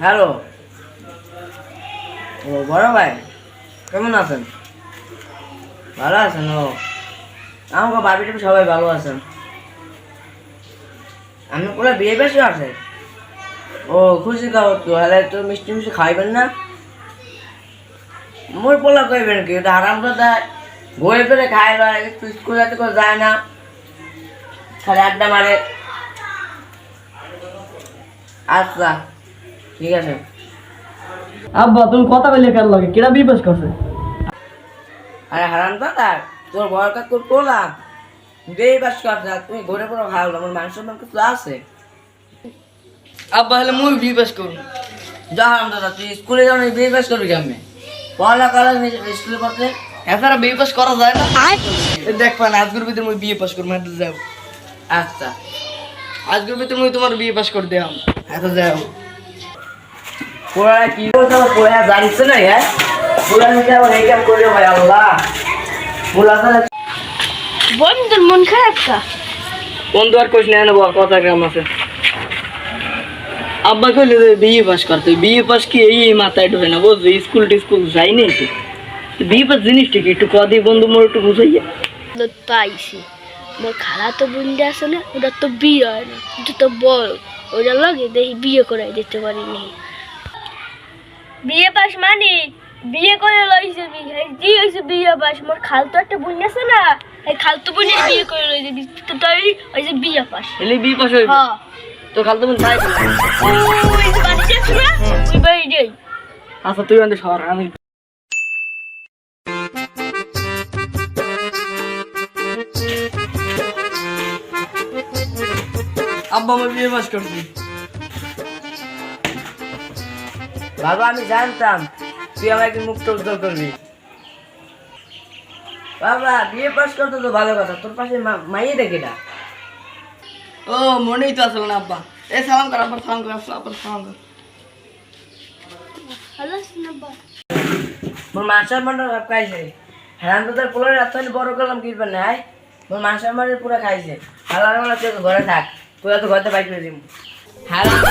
Hello. ও, বড় ভাই, কেমন আছেন? ভালো আছেন, ও। আমাকে বাড়ি টাবি সবাই ভালো আছেন। আমি পুরো বিয়ে বেশি আছে ও, খুশি খাব তো হলে তো মিষ্টি মিষ্টি খাইবেন না? মোর পোলা কইবেন কি আরাম তো দেয় ঘুরে ফিরে খায় লয় স্কুলে যায় না। খালি আড্ডা মারে আচ্ছা ঠিক আছে। আব্বা তুমি কথা বলে কার লাগে? কিরা বিবেশ করছে? আরে হারাম দাদা তোর। বড় কাকুর বাস করছে তুমি ঘুরে পড়ো খাও আমার মাংস মাংস তো আছে? আব্বা হলে মুই যা হারাম দাদা তুই স্কুলে যাও না করবি কেমনে? পড়ালা কলা স্কুলে পড়তে? এছাড়া বিয়ে পাস করা যায় না। দেখ পান আজকের ভিতরে মুই বিয়ে পাস করব যাও আচ্ছা। আজকের ভিতরে মুই তোমার বিয়ে পাস করে দিলাম হাতে যাও। পোড়া কি করতে পোড়া জানিস না হ্যাঁ? পোড়া নিতে আবার এই কাম করল ভাই আল্লাহ। পোড়া বন্ধুর মন খারাপ কা? বন্ধু আর কোশ নেয় নেব কথা গ্রাম আছে। আব্বা কইলে যে বিয়ে পাস করতে বিয়ে পাস কি এই মাথায় ঢোকে না বুঝছ স্কুল টিস্কুল যাই নাই তো। তো বিয়ে পাস জিনিসটা কি? একটু কদি বন্ধু মোর একটু বুঝাইয়া। পাইছি। মোর খালা তো বুন্দি আছে না ওটা তো বিয়ে হয় না ওটা তো বড়। ওটা লাগে দেখি বিয়ে করাই দিতে পারিনি বিয়ে পাস মানে? বিয়ে করে লইছে বিয়ে জি হইছে বিয়ে পাস মোর খাল তো একটা বুন আছে না। এই খাল তো বুনে বিয়ে করে লইছে তো তাই ওই যে বিয়ে পাস। এলে বিয়ে পাস হইবে। হ্যাঁ। তো খাল তো তাই করলাম। ওই যে বাড়িতে আছে না? ওই বাড়ি যাই আচ্ছা তুই আমাদের শহর আমি আব্বা আমার বিয়ে পাস করছি বাবা আমি জানতাম তুই আমাকে মুক্ত উজ্জ্বল করবি। বাবা বিয়ে পাস করতে তো ভালো কথা তোর পাশে মাইয়ে দেখে না। ও মনেই তো আসল না আব্বা। এ সালাম কর আব্বা সালাম কর আব্বা সালাম কর। মোর মাংসের খাইছে। হ্যাঁ তো তোর পোলার রাত বড় করলাম কি না মোর মাংসের মান্ড পুরো খাইছে। হালার মালা তুই ঘরে থাক। তুই তো ঘরতে বাইক করে দিম হালার